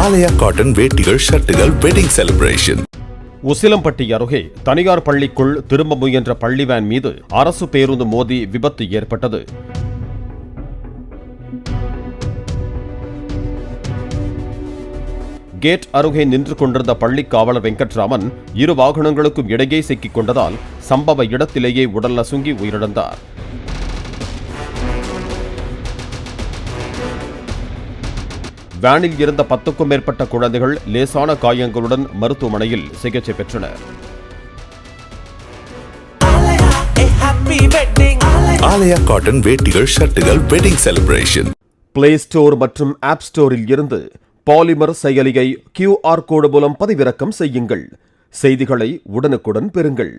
ஆலயா cotton வேட்டிகள் ஷர்ட்டுகள் wedding celebration Usilampatti அருகே தனியார் பள்ளிக்குள் திரும்ப முயன்ற பள்ளி வேன் மீது அரசு பேருந்து மோதி விபத்து ஏற்பட்டது. கேட் அருகே நின்று கொண்டிருந்த பள்ளி காவலர் வெங்கட்ராமன் இரு வாகனங்களுக்கும் இடையே சிக்கிக் கொண்டதால் சம்பவ இடத்திலேயே உடல் நசுங்கி உயிரிழந்தார். வேனில் இருந்த பத்துக்கும் மேற்பட்ட குழந்தைகள் லேசான காயங்களுடன் மருத்துவமனையில் சிகிச்சை பெற்றனர். ஆலயா காட்டன் வேட்டிகள் ஷர்ட்டுகள் வெட்டிங் செலிப்ரேஷன் பிளே ஸ்டோர் மற்றும் ஆப் ஸ்டோரில் இருந்து பாலிமர் செயலியை கியூஆர் கோடு மூலம் பதிவிறக்கம் செய்யுங்கள். செய்திகளை உடனுக்குடன் பெறுங்கள்.